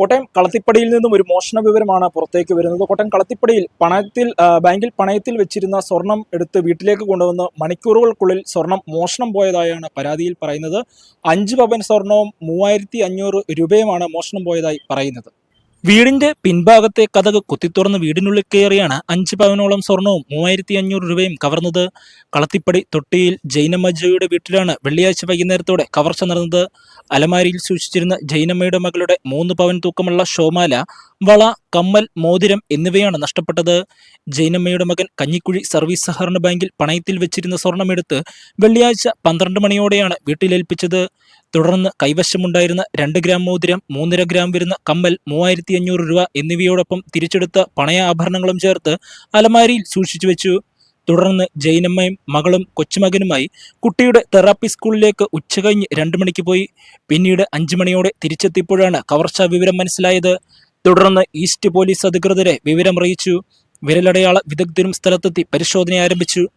കോട്ടയം കളത്തിപ്പടിയിൽ നിന്നും ഒരു മോഷണ വിവരമാണ് പുറത്തേക്ക് വരുന്നത്. കോട്ടയം കളത്തിപ്പടിയിൽ പണയത്തിൽ ബാങ്കിൽ പണയത്തിൽ വെച്ചിരുന്ന സ്വർണം എടുത്ത് വീട്ടിലേക്ക് കൊണ്ടുവന്ന് മണിക്കൂറുകൾക്കുള്ളിൽ സ്വർണം മോഷണം പോയതായാണ് പരാതിയിൽ പറയുന്നത്. അഞ്ച് പവൻ സ്വർണവും മൂവായിരത്തി രൂപയുമാണ് മോഷണം പോയതായി പറയുന്നത്. വീടിന്റെ പിൻഭാഗത്തെ കഥക് കുത്തിത്തുറന്ന് വീടിനുള്ളിൽ കയറിയാണ് അഞ്ച് പവനോളം സ്വർണവും മൂവായിരത്തി അഞ്ഞൂറ് രൂപയും കവർന്നത്. കളത്തിപ്പടി തൊട്ടിയിൽ ജൈനമ്മജയുടെ വീട്ടിലാണ് വെള്ളിയാഴ്ച വൈകുന്നേരത്തോടെ കവർച്ച നടന്നത്. അലമാരിയിൽ സൂക്ഷിച്ചിരുന്ന ജൈനമ്മയുടെ മകളുടെ മൂന്ന് പവൻ തൂക്കമുള്ള ഷോമാല വള കമ്മൽ മോതിരം എന്നിവയാണ് നഷ്ടപ്പെട്ടത്. ജൈനമ്മയുടെ മകൻ കഞ്ഞിക്കുഴി സർവീസ് സഹകരണ ബാങ്കിൽ പണയത്തിൽ വെച്ചിരുന്ന സ്വർണമെടുത്ത് വെള്ളിയാഴ്ച പന്ത്രണ്ട് മണിയോടെയാണ് വീട്ടിലേൽപ്പിച്ചത്. തുടർന്ന് കൈവശമുണ്ടായിരുന്ന രണ്ട് ഗ്രാം മോതിരം മൂന്നര ഗ്രാം വരുന്ന കമ്മൽ മൂവായിരത്തി അഞ്ഞൂറ് രൂപ എന്നിവയോടൊപ്പം തിരിച്ചെടുത്ത പണയ ആഭരണങ്ങളും ചേർത്ത് അലമാരിയിൽ സൂക്ഷിച്ചു വെച്ചു. തുടർന്ന് ജൈനമ്മയും മകളും കൊച്ചുമകനുമായി കുട്ടിയുടെ തെറാപ്പി സ്കൂളിലേക്ക് ഉച്ചകഴിഞ്ഞ് രണ്ട് മണിക്ക് പോയി. പിന്നീട് അഞ്ചു മണിയോടെ തിരിച്ചെത്തിയപ്പോഴാണ് കവർച്ചാ വിവരം മനസ്സിലായത്. തുടർന്ന് ഈസ്റ്റ് പോലീസ് അധികൃതരെ വിവരമറിയിച്ചു. വിരലടയാള വിദഗ്ധരും സ്ഥലത്തെത്തി പരിശോധന ആരംഭിച്ചു.